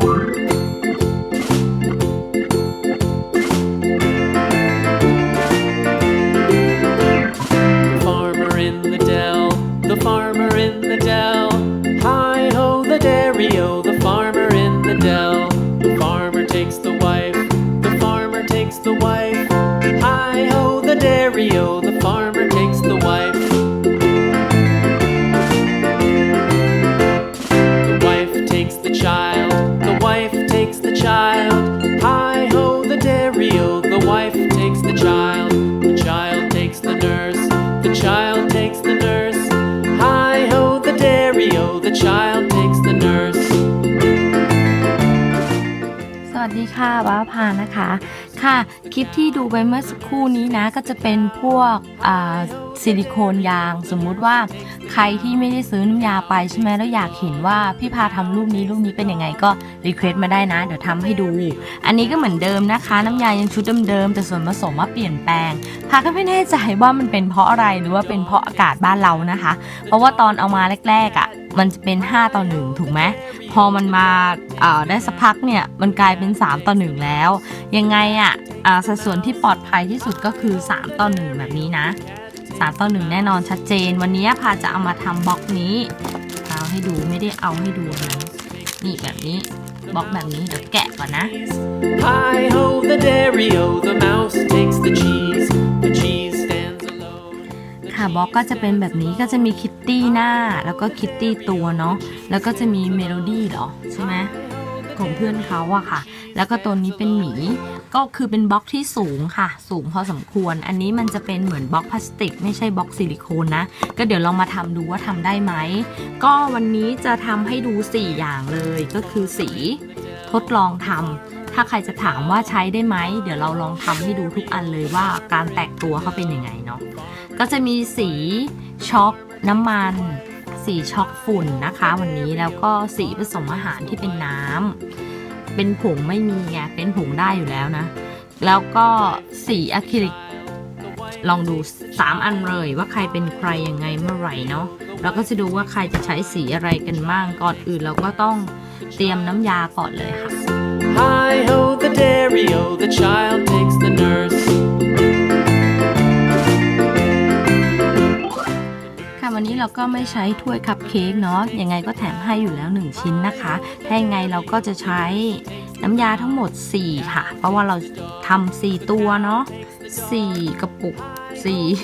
The วัสดีค่ะว้าพานะคะ ค่ะ คลิปที่ดูไปเมื่อสักครู่นี้นะ ก็จะเป็นพวกซิลิโคนยาง สมมุติว่าใครที่ไม่ได้ซื้อน้ำยาไปใช่ไหมแล้วอยากเห็นว่าพี่พาทำรูปนี้รูปนี้เป็นยังไงก็รีเควสต์มาได้นะ เดี๋ยวทำให้ดู อันนี้ก็เหมือนเดิมนะคะ น้ำยายังชุดเดิมๆแต่ส่วนผสมว่าเปลี่ยนแปลงพาก็ไม่แน่ใจว่ามันเป็นเพราะอะไรหรือว่าเป็นเพราะอากาศบ้านเรานะคะ เพราะว่าตอนเอามาแรกๆอะ่ะมันจะเป็น 5 ต่อ 1 ถูกไหม พอมันมาาได้สักพักเนี่ย มันกลายเป็น 3 ต่อ 1 แล้ว ยังไงอะ่ะ สัดส่วนที่ปลอดภัยที่สุดก็คือ 3 ต่อ 1 แบบนี้นะ 3 ต่อ 1 แน่นอนชัดเจน วันนี้พาจะเอามาทำบล็อกนี้เอาให้ดูไม่ได้เอาให้ดูนะนี่แบบนี้บล็อกแบบนี้เดี๋ยวแกะก่อนนะ Hi ho, the dairy o, the mouse takes the cheese. The cheese stands alone. ค่ะบล็อกก็จะเป็นแบบนี้ก็จะมีคิตตี้หน้าแล้วก็คิตตี้ตัวเนาะแล้วก็จะมีเมโลดี้เหรอใช่ไหมของเพื่อนเขาอะค่ะ แล้วก็ตัวนี้เป็นหมี ก็คือเป็นบล็อกที่สูงค่ะ สูงพอสมควร อันนี้มันจะเป็นเหมือนบล็อกพลาสติก ไม่ใช่บล็อกซิลิโคนนะ ก็เดี๋ยวลองมาทำดูว่าทำได้ไหม ก็วันนี้จะทำให้ดู 4 อย่างเลย ก็คือสีทดลองทำถ้าใครจะถามว่าใช้ได้ไหม เดี๋ยวเราลองทำให้ดูทุกอันเลยว่าการแตกตัวเขาเป็นยังไงเนาะ ก็จะมีสีช็อกน้ำมันสีช็อกฝุ่นนะคะ วันนี้แล้วก็สีผสมอาหารที่เป็นน้ำ เป็นผงไม่มีไงเป็นผงได้อยู่แล้วนะ แล้วก็สีอะคริลิกลองดู 3 อันเลยว่าใครเป็นใครยังไงเมื่อไหร่เนาะเราก็จะดูว่าใครจะใช้สีอะไรกันบ้างก่อนอื่นเราก็ต้องเตรียมน้ำยาก่อนเลยค่ะ Hi ho, the dairy o, the child takes the nurse. ค่ะวันนี้เราก็ไม่ใช้ถ้วยคัพเค้กเนาะยังไงก็แถมให้อยู่แล้ว 1 ชิ้นนะคะถ้ายังไงเราก็จะใช้น้ำยาทั้งหมด 4 ค่ะ เพราะว่าเราทำ4ตัวเนาะ4 กระปุก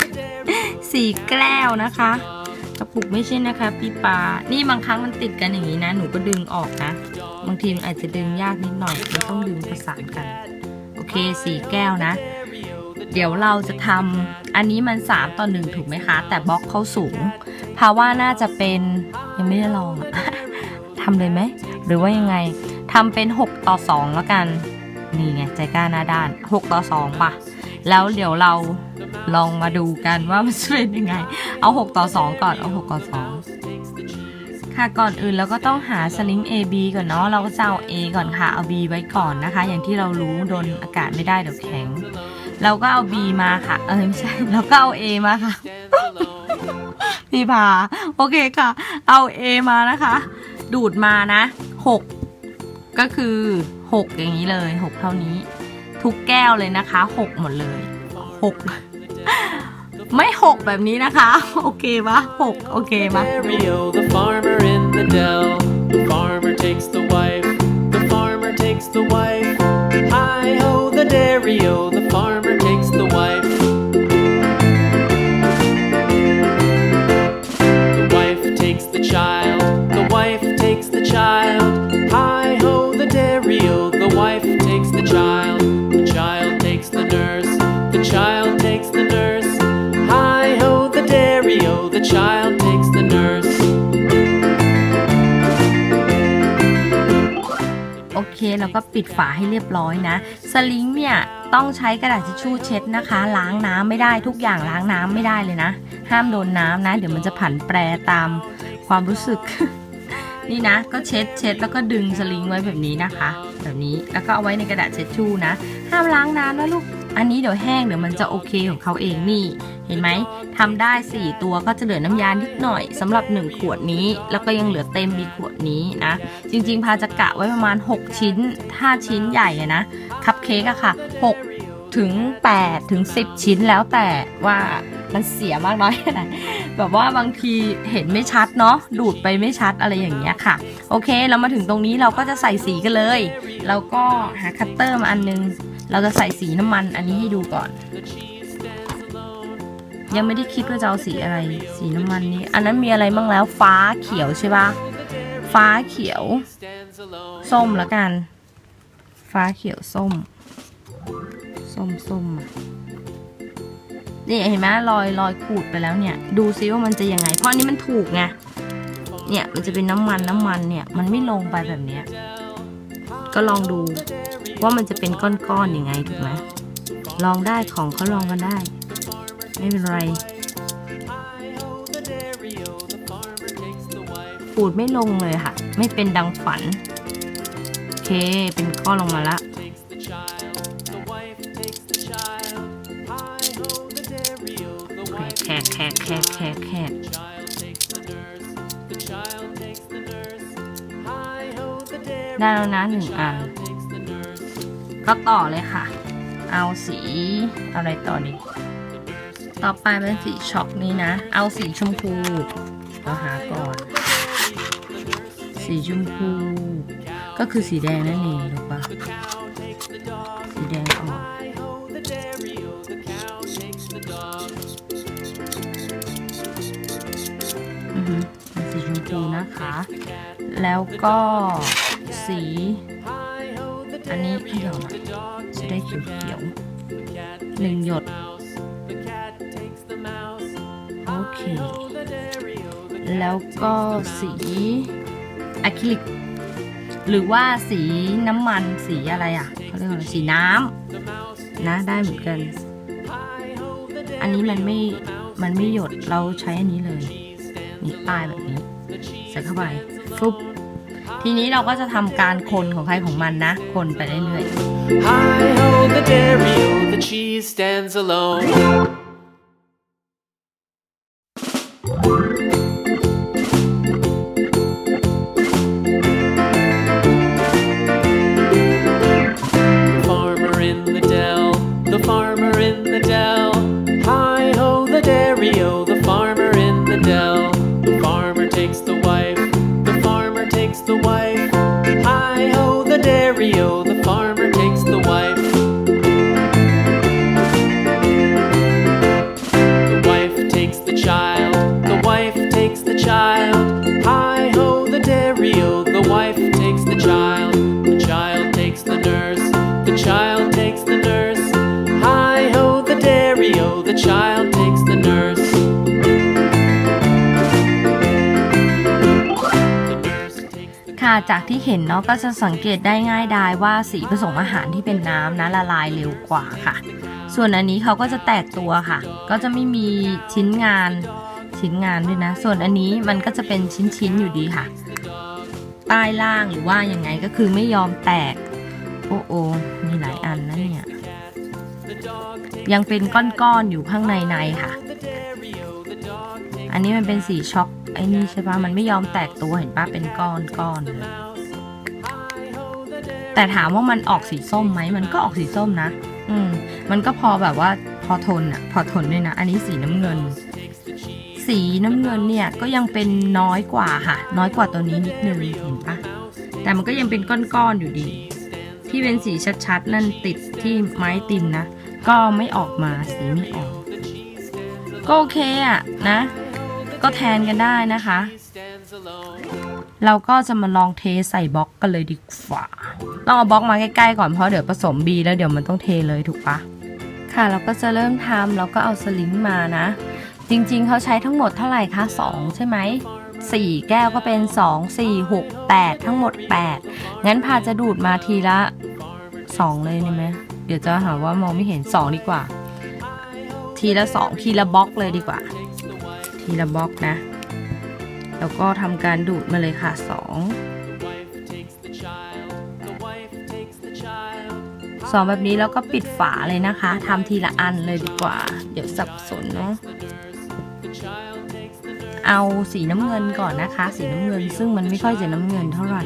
4 4 แก้วนะคะ กระปุกไม่ใช่นะคะ พี่ปา นี่บางครั้งมันติดกันอย่างนี้นะ หนูก็ดึงออกนะ บางทีมันอาจจะดึงยากนิดหน่อย มันต้องดึงประสานกัน โอเคสี่แก้วนะ เดี๋ยวเราจะทำอันนี้มัน 3 ต่อ 1 ถูกไหมคะ แต่บล็อกเขาสูง ภาว่าน่าจะเป็นยังไม่ได้ลองทำเลยไหม หรือว่ายังไงทำเป็น 6 ต่อ 2 แล้วกัน นี่ไง ใจกล้าหน้าด้าน 6 ต่อ 2 ป่ะ แล้วเดี๋ยวเราลองมาดูกันว่ามันจะเป็นยังไง เอา 6 ต่อ 2 ก่อน เอา 6 ต่อ 2 ค่ะก่อนอื่นเราก็ต้องหาสลิง A B ก่อนเนาะ เราก็จะเอา A ก่อนค่ะ เอา B ไว้ก่อนนะคะ อย่างที่เรารู้โดนอากาศไม่ได้เดี๋ยวแข็ง เราก็เอา B มาค่ะ เออไม่ใช่เราก็เอา A มาค่ะ พี่พาโอเคค่ะ เอา A มานะคะ ดูดมานะ 6 ก็คือ 6 อย่างนี้เลย 6 เท่านี้ ทุกแก้วเลยนะคะ 6 หมดเลย 6 ไม่ 6 แบบนี้นะคะ โอเคปะ6โอเคปะ อเค แล้วก็ปิดฝาให้เรียบร้อยนะ สลิงเนี่ยต้องใช้กระดาษทิชชู่เช็ดนะคะ ล้างน้ำไม่ได้ทุกอย่างล้างน้ำไม่ได้เลยนะ ห้ามโดนน้ำนะ เดี๋ยวมันจะผันแปรตามความรู้สึก นี่นะ ก็เช็ดเช็ดแล้วก็ดึงสลิงไว้แบบนี้นะคะ แบบนี้แล้วก็เอาไว้ในกระดาษเช็ดชู่นะ ห้ามล้างน้ำนะลูก อันนี้เดี๋ยวแห้งเดี๋ยวมันจะโอเคของเขาเองนี่ เห็นไหมทำได้ 4 ตัวก็จะเหลือน้ำยานิดหน่อยสำหรับ 1 ขวดนี้ แล้วก็ยังเหลือเต็มมีขวดนี้นะ จริงๆ พาจะกะไว้ประมาณ 6 ชิ้น ถ้าชิ้นใหญ่นะ คัพเค้กอะค่ะ 6 ถึง 8 ถึง 10 ชิ้นแล้วแต่ว่ามันเสียมากน้อยแค่ไหนแบบว่าบางทีเห็นไม่ชัดเนาะดูดไปไม่ชัดอะไรอย่างเงี้ยค่ะ โอเค เรามาถึงตรงนี้เราก็จะใส่สีกันเลยเราก็หาคัตเตอร์มาอันนึง เราจะใส่สีน้ำมันอันนี้ให้ดูก่อน ยังไม่ได้คิดว่าจะเอาสีอะไร สีน้ำมันนี้ อันนั้นมีอะไรบ้างแล้วฟ้าเขียวใช่ปะฟ้าเขียว ส้มละกัน ฟ้าเขียวส้ม ส้มส้มนี่เห็นไหมรอยรอยขูดไปแล้วเนี่ย ดูซิว่ามันจะยังไง เพราะอันนี้มันถูกไงเนี่ยมันจะเป็นน้ำมันน้ำมันเนี่ย มันไม่ลงไปแบบเนี้ยก็ลองดู ว่ามันจะเป็นก้อนๆอยังไงถูกไหมลองได้ของเขาลองกันได้ ไม่เป็นไรขูดไม่ลงเลยค่ะ ไม่เป็นดังฝัน โอเคเป็นก้อนลงมาละแขกแขกแขกแขกแขกได้แล้วนะหนึ่งอัน ก็ต่อเลยค่ะ เอาสีอะไรต่อดีต่อไปเป็นสีช็อกนี้นะ เอาสีชมพูเราหาก่อน สีชมพู ก็คือสีแดงนั่นเองถูกปะสีแดงอ่อนอือหือเป็นสีชมพูนะคะ แล้วก็สี อันนี้เขยวหน่อยจะได้เขียวเขียวๆหนึ่งหยด โอเค แล้วก็สีอะคริลิก หรือว่าสีน้ำมันสีอะไรอะเขาเรียกว่าอะไรสีน้ำนะได้เหมือนกัน อันนี้มันไม่ มันไม่หยดเราใช้อันนี้เลย นี่ป้ายแบบนี้ ใส่เข้าไป ทีนี้เราก็จะทำการคนของใครของมันนะ คนไปเรื่อยๆ Hi ho, the dairy the cheese stands alone. จากที่เห็นเนาะก็จะสังเกตได้ง่ายดายว่าสีผสมอาหารที่เป็นน้ำนะละลายเร็วกว่าค่ะ ส่วนอันนี้เขาก็จะแตกตัวค่ะ ก็จะไม่มีชิ้นงานชิ้นงานด้วยนะ ส่วนอันนี้มันก็จะเป็นชิ้นๆอยู่ดีค่ะใต้ล่างหรือว่ายังไงก็คือไม่ยอมแตก โอ้โอมีหลายอันนะเนี่ย ยังเป็นก้อนๆอยู่ข้างในในค่ะ อันนี้มันเป็นสีช็อกไอ้นี่ใช่ปะมันไม่ยอมแตกตัวเห็นปะเป็นก้อนก้อนเลยแต่ถามว่ามันออกสีส้มไหมมันก็ออกสีส้มนะ อืม มันก็พอแบบว่าพอทนอะพอทนด้วยนะ อันนี้สีน้ำเงิน สีน้ำเงินเนี่ยก็ยังเป็นน้อยกว่าค่ะ น้อยกว่าตัวนี้นิดนึงเห็นปะแต่มันก็ยังเป็นก้อนๆอยู่ดี ที่เป็นสีชัดๆนั่นติดที่ไม้ติมนะ ก็ไม่ออกมาสีไม่ออก ก็โอเคอะนะ ก็แทนกันได้นะคะ เราก็จะมาลองเทใส่บล็อกกันเลยดีกว่า ต้องเอาบล็อกมาใกล้ๆก่อนเพราะเดี๋ยวผสมบีแล้วเดี๋ยวมันต้องเทเลยถูกปะค่ะเราก็จะเริ่มทำเราก็เอาสลิงมานะ จริงๆเขาใช้ทั้งหมดเท่าไหร่คะ2ใช่ไหมสี่แก้วก็เป็น 2 4 6 8 ทั้งหมด 8 งั้นพาจะดูดมาทีละ 2 เลยได้ไหมเดี๋ยวจะหาว่ามองไม่เห็น 2 ดีกว่า ทีละ 2 ทีละบล็อกเลยดีกว่า ทีละบล็อกนะ แล้วก็ทำการดูดมาเลยค่ะ2 The wife takes the child, the wife takes the child. สองแบบนี้แล้วก็ปิดฝาเลยนะคะทำทีละอันเลยดีกว่า เดี๋ยวสับสนเนาะเอาสีน้ำเงินก่อนนะคะ สีน้ำเงินซึ่งมันไม่ค่อยจะน้ำเงินเท่าไหร่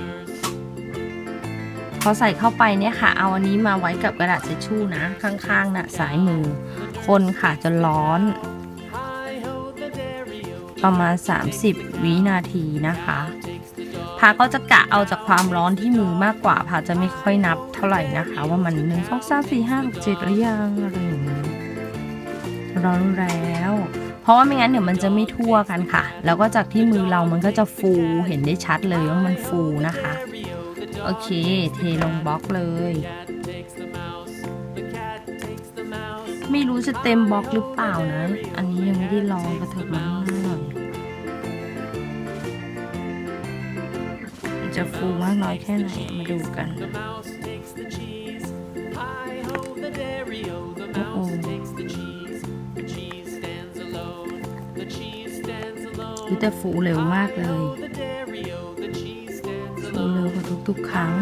พอใส่เข้าไปเนี่ยค่ะ เอาอันนี้มาไว้กับกระดาษเช็ดชู่นะ ข้างๆนะ่ะสายมือ คนค่ะจะร้อน ประมาณ 30 วินาทีนะคะพาก็จะกะเอาจากความร้อนที่มือมากกว่าพาจะไม่ค่อยนับเท่าไหร่นะคะ ว่ามันหนึ่งสองสามสี่ห้าหกเจ็ดหรือยังอะไรอย่างนี้ร้อนแล้ว เพราะว่าไม่งั้นเดี๋ยวมันจะไม่ทั่วกันค่ะ แล้วก็จากที่มือเรามันก็จะฟูเห็นได้ชัดเลยว่ามันฟูนะคะ โอเค เทลงบล็อกเลย ไม่รู้จะเต็มบล็อกหรือเปล่านะ อันนี้ยังไม่ได้ลองกระเถิบมาข้างหน้ จะฟูมากน้อยแค่ไหน มาดูกัน โอ้โหหรือแต่ฟูเร็วมากเลย ฟูเร็วกว่าทุกๆครั้ง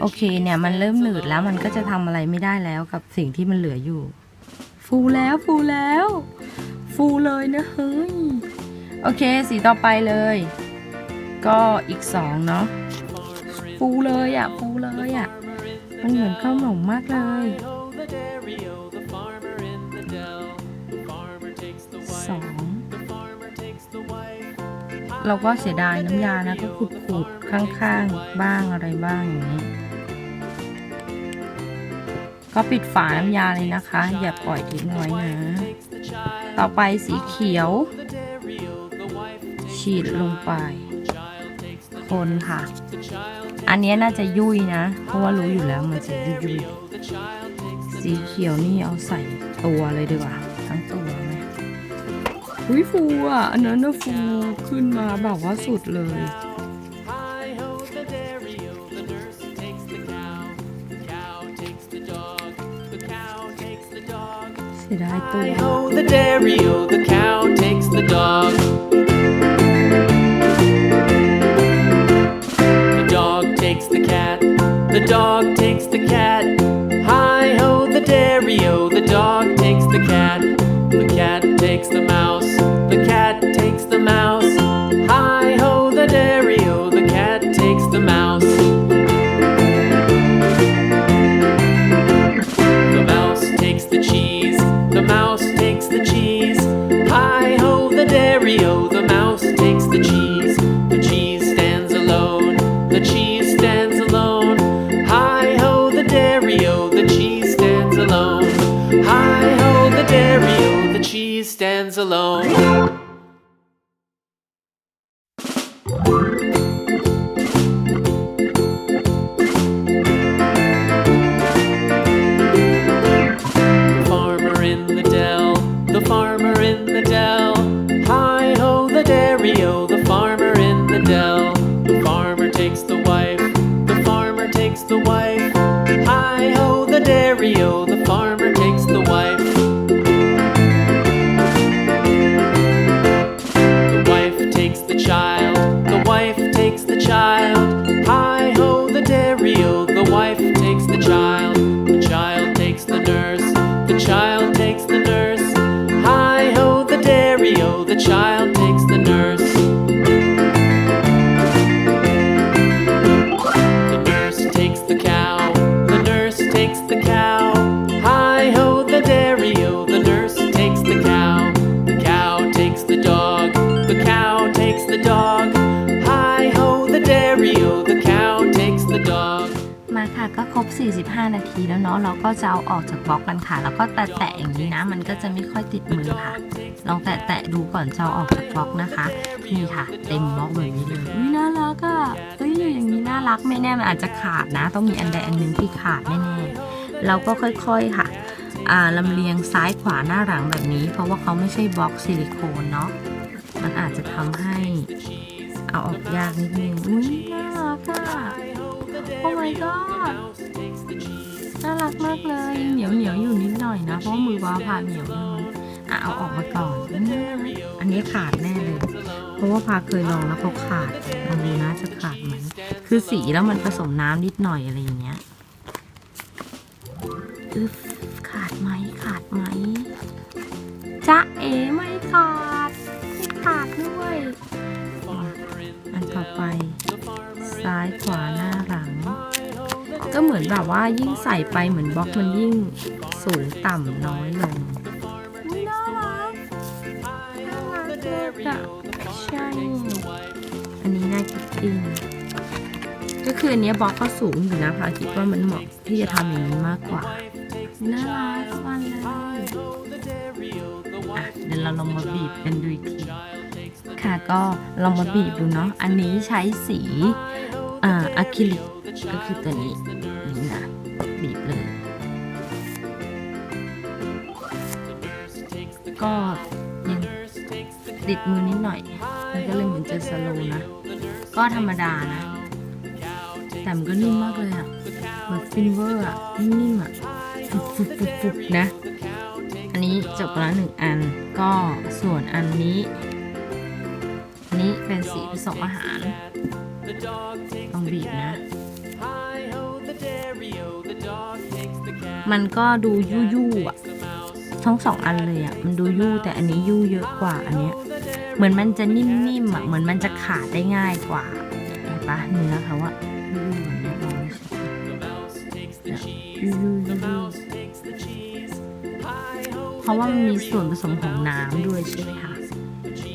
โอเคเนี่ยมันเริ่มหนืดแล้วมันก็จะทำอะไรไม่ได้แล้วกับสิ่งที่มันเหลืออยู่ ฟูแล้วฟูแล้ว ฟูเลยนะเฮ้ย โอเค สีต่อไปเลย ก็อีกสองเนาะฟูเลยอะ่ะฟูเลยอะ่ะ มันเหมือนข้าวหนมมากเลยสองเราก็เสียดายน้ำยานะก็ขูดๆข้างๆ บ้างอะไรบ้างอย่างนี้ ก็ปิดฝาน้ำยาเลยนะคะ อย่าปล่อยทิ้งไว้นะ ต่อไปสีเขียว ฉีดลงไป นค่ะ อันนี้น่าจะยุ่ยนะ เพราะว่ารู้อยู่แล้วมันจะยุ่ยยสีเขียวนี่เอาใส่ตัวเลยดีกว่า ทั้งตัวไหมอุ้ยฟูอะ อันนั้นน่ะฟูขึ้นมาแบบว่าสุดเลยเสียดายตัว the cat, the dog takes the cat. Hi ho, the dairy o, child. The child takes the nurse, the child takes the nurse. Hi ho, the dairy o, the child 5 นาทีแล้วเนาะเราก็จะเอาออกจากบล็อกกันค่ะ แล้วก็แตะๆอย่างนี้นะ มันก็จะไม่ค่อยติดมือค่ะ ลองแตะๆดูก่อนจะออกจากบล็อกนะคะนี่ค่ะ เต็มบล็อกเลยนี่เลยน่ารักอะเฮ้ยอย่างนี้น่ารักไม่แน่มันอาจจะขาดนะ ต้องมีอันใดอันหนึ่งที่ขาดแน่ๆเราก็ค่อยๆค่ะลำเลียงซ้ายขวาหน้าหลังแบบนี้ เพราะว่าเขาไม่ใช่บล็อกซิลิโคนเนาะมันอาจจะทำให้เอาออกยากนิดนึงอุ้ยน่ารักอะโ Oh my god น่ารักมากเลยเหนียวเหนียวอยู่นิดหน่อยนะ เพราะมือว้าผ่าเหนียวเลยอะเอาออกมาก่อนอันนี้ขาดแน่เลย เพราะว่าพาเคยลองแล้วเขาขาดลองดูนะจะขาดไหมคือสีแล้วมันผสมน้ำนิดหน่อยอะไรอย่างเงี้ยอึฟขาดไหมขาดไหมจ๊ะเอ๋ไม่ขาดไม่ขาดด้วย อันต่อไป ซ้ายขวาหน้าหลัง ก็เหมือนแบบว่ายิ่งใส่ไปเหมือนบล็อกมันยิ่งสูงต่ำน้อยลงน่ารักน่ารักมากอะใช่ อันนี้น่าคิดจริงก็คืออันนี้บล็อกก็สูงอยู่นะพาคิดว่ามันเหมาะที่จะทำอย่างนี้มากกว่าน่ารักมากเลยอะเดี๋ยวเราลองมาบีบกันดูอีกทีค่ะก็ลองมาบีบดูเนาะอันนี้ใช้สี อ่าอะคริลิกก็คือตัวนี้นี่นะบีบเลย ก็ยังติดมือนิดหน่อย มันก็เลยเหมือนจะสโลนะ ก็ธรรมดานะ แต่มันก็นิ่มมากเลยอะเหมือนฟินเวอร์อะนิ่มๆอะฟุบฟุบฟุบฟุบนะ อันนี้จบไปแล้วหนึ่งอัน ก็ส่วนอันนี้นนี้เป็นสีผสมอาหาร ต้องบีบนะมันก็ดูยู่ยู่ๆอะทั้งสองอันเลยอะ มันดูยู่แต่อันนี้ยู่เยอะกว่าอันเนี้ย เหมือนมันจะนิ่มๆอะ เหมือนมันจะขาดได้ง่ายกว่าเห็นปะเนื้อเขาอะยู่ๆแบบนี้ลองดูสิเนี่ยยู่ๆยู่ๆเพราะว่ามันมีส่วนผสมของน้ำด้วยใช่ไหมคะ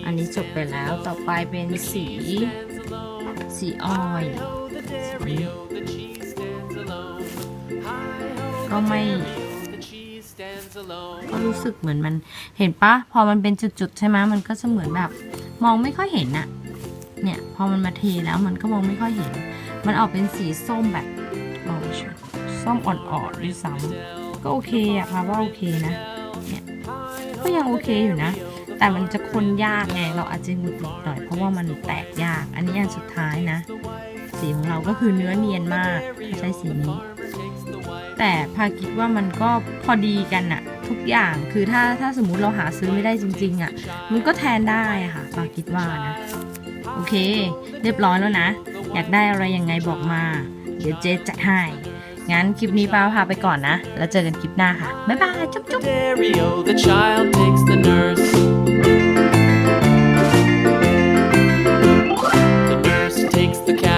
อันนี้จบไปแล้ว ต่อไปเป็นสี สีออยล์สีนี้ก็ไม่ ก็รู้สึกเหมือนมันเห็นปะพอมันเป็นจุดๆ ใช่ไหมมันก็จะเหมือนแบบ มองไม่ค่อยเห็นอะเนี่ยพอมันมาเทแล้วมันก็มองไม่ค่อยเห็น มันออกเป็นสีส้มแบบลองชมส้มอ่อนๆด้วยซ้ำก็โอเคอะค่ะว่าโอเคนะ เนี่ยก็ยังโอเคอยู่นะ แต่มันจะคนยากไงเราอาจจะหงุดหงิดหน่อยเพราะว่ามันแตกยาก อันนี้อันสุดท้ายนะ สีของเราก็คือเนื้อเนียนมากถ้าใช้สีนี้ แต่พาคิดว่ามันก็พอดีกันอะทุกอย่างคือถ้าถ้าสมมุติเราหาซื้อไม่ได้จริงๆอะมันก็แทนได้ค่ะพาคิดว่านะโอเค เรียบร้อยแล้วนะ อยากได้อะไรยังไงบอกมา เดี๋ยวเจ๊จัดให้งั้นคลิปนี้ป้าพาไปก่อนนะ แล้วเจอกันคลิปหน้าค่ะ บ๊ายบาย จุ๊บจุ๊บ takes the cow.